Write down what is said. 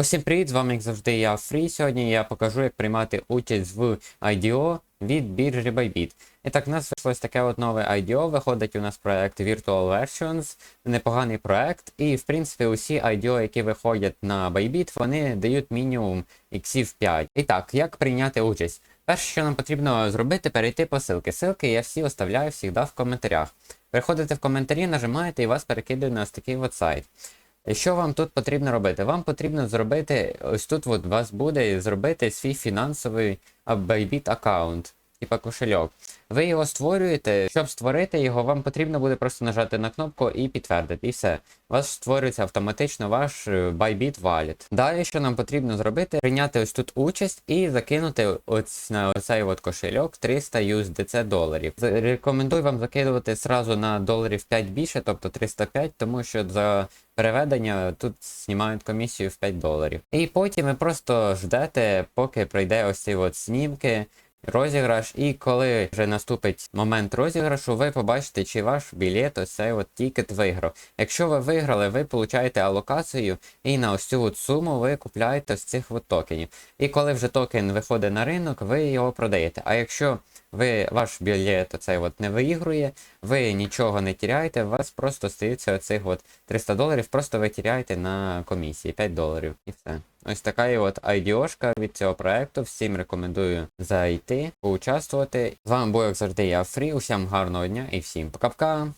Усім привіт, з вами як завжди я Фрі. Сьогодні я покажу, як приймати участь в IDO від біржі Bybit. І так, у нас вийшло таке от нове IDO. Виходить у нас проект Virtual Versions, непоганий проект. І в принципі усі IDO, які виходять на Bybit, вони дають мінімум іксів 5. І так, як прийняти участь? Перше, що нам потрібно зробити, перейти по ссылки. Ссылки я всі оставляю завжди в коментарях. Переходите в коментарі, нажимаєте і вас перекидає на ось такий от сайт. Що вам тут потрібно робити? Вам потрібно зробити, ось тут от вас буде зробити свій фінансовий Bybit аккаунт, типа кошельок. Ви його створюєте. Щоб створити його, вам потрібно буде просто нажати на кнопку і підтвердити. І все. У вас створюється автоматично ваш е, Bybit Wallet. Далі, що нам потрібно зробити, прийняти ось тут участь і закинути ось на оцей от кошельок 300 USDC доларів. Рекомендую вам закидувати сразу на доларів 5 більше, тобто 305, тому що за переведення тут знімають комісію в 5 доларів. І потім ви просто ждете, поки пройде ось ці от снімки. Розіграш, і коли вже наступить момент розіграшу, ви побачите, чи ваш білет, ось цей от тікет виграв. Якщо ви виграли, ви получаєте алокацію, і на ось цю от суму ви купляєте з цих от токенів. І коли вже токен виходить на ринок, ви його продаєте. А якщо ви ваш білет оцей от не виігрує, ви нічого не тіряєте, у вас просто стається оцих от 300 доларів, просто ви тіряєте на комісії 5 доларів і все. Ось така от айдіошка від цього проекту. Всім рекомендую зайти, поучаствувати. З вами був як завжди я Фрі. Усім гарного дня і всім пока-пока!